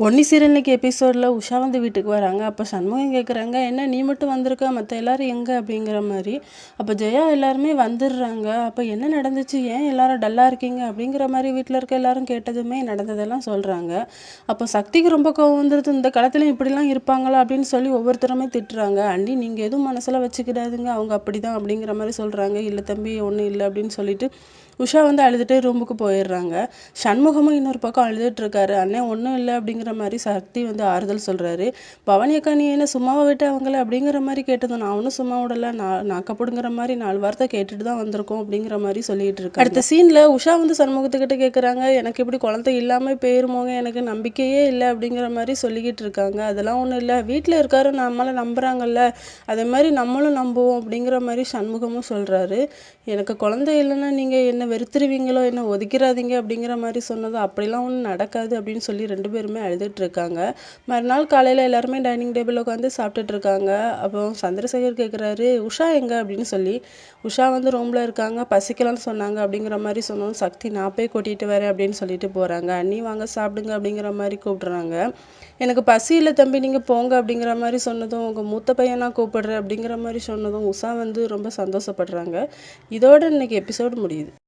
Ponni serial எபிசோடில் உஷா வந்து வீட்டுக்கு வராங்க. அப்போ சண்முகம் கேட்குறாங்க என்ன நீ மட்டும் வந்திருக்க? மற்ற எல்லோரும் எங்கே? அப்படிங்கிற மாதிரி. அப்போ ஜெயா எல்லாருமே வந்துடுறாங்க. அப்போ என்ன நடந்துச்சு? ஏன் எல்லாரும் டல்லாக இருக்கீங்க? அப்படிங்கிற மாதிரி வீட்டில் இருக்க எல்லாரும் கேட்டதுமே நடந்ததெல்லாம் சொல்கிறாங்க அப்போ சக்திக்கு ரொம்ப கோவம் வந்துடுது இந்த காலத்துலையும் இப்படிலாம் இருப்பாங்களா? அப்படின்னு சொல்லி ஒவ்வொருத்தருமே திட்டுறாங்க. அண்டி நீங்கள் எதுவும் மனசில் வச்சுக்கிடாதுங்க. அவங்க அப்படி தான் அப்படிங்கிற மாதிரி சொல்கிறாங்க இல்லை தம்பி ஒன்றும் இல்லை. அப்படின்னு சொல்லிட்டு உஷா வந்து அழுதுகிட்டே ரூமுக்கு போயிடுறாங்க. சண்முகமும் இன்னொரு பக்கம் அழுதுட்டு இருக்காரு ஒன்றும் இல்லை அப்படிங்கிற மாதிரி சக்தி வந்து ஆறுதல் சொல்கிறாரு பவனி அக்கா நீ என்ன சும்மாவை விட்டு அவங்கள? அப்படிங்கிற மாதிரி கேட்டதும் நான் ஒன்றும் சும்மா விடல. நான் நாக்கப்படுங்கிற மாதிரி நாலு வார்த்தை கேட்டுட்டு தான் வந்திருக்கோம் அப்படிங்கிற மாதிரி சொல்லிட்டு இருக்கு அடுத்த சீனில் உஷா வந்து சண்முகத்துக்கிட்ட கேட்குறாங்க எனக்கு இப்படி குழந்தை இல்லாமல் போயிருமோங்க. எனக்கு நம்பிக்கையே இல்லை அப்படிங்கிற மாதிரி சொல்லிக்கிட்டு இருக்காங்க அதெல்லாம் ஒன்றும் இல்லை. வீட்டில் இருக்காரு. நம்மளை நம்புகிறாங்கல்ல அதே மாதிரி நம்மளும் நம்புவோம் அப்படிங்கிற மாதிரி சண்முகமும் சொல்கிறாரு எனக்கு குழந்தை இல்லைன்னா நீங்கள் என்ன வெறுத்துருவீங்களோ என்ன ஒதுக்கிறாதீங்க அப்படிங்கிற மாதிரி சொன்னதும் அப்படிலாம் ஒன்றும் நடக்காது அப்படின்னு சொல்லி ரெண்டு பேருமே அழுதுட்டு இருக்காங்க. மறுநாள் காலையில் எல்லாருமே டைனிங் டேபிள் உட்காந்து சாப்பிட்டுட்டு இருக்காங்க. அப்போ சந்திரசேகர் கேட்குறாரு உஷா எங்க? அப்படின்னு சொல்லி. உஷா வந்து ரூமில் இருக்காங்க பசிக்கலாம்னு சொன்னாங்க அப்படிங்கிற மாதிரி சொன்னோம் சக்தி நான் போய் கூட்டிகிட்டு வரேன் அப்படின்னு சொல்லிட்டு போகிறாங்க அண்ணி வாங்க சாப்பிடுங்க அப்படிங்கிற மாதிரி கூப்பிடுறாங்க. எனக்கு பசி இல்லை தம்பி நீங்கள் போங்க அப்படிங்கிற மாதிரி சொன்னதும் உங்கள் மூத்த பையனாக கூப்பிடுறேன் அப்படிங்கிற மாதிரி சொன்னதும் உஷா வந்து ரொம்ப சந்தோஷப்படுறாங்க. இதோட இன்னைக்கு எபிசோடு முடியுது.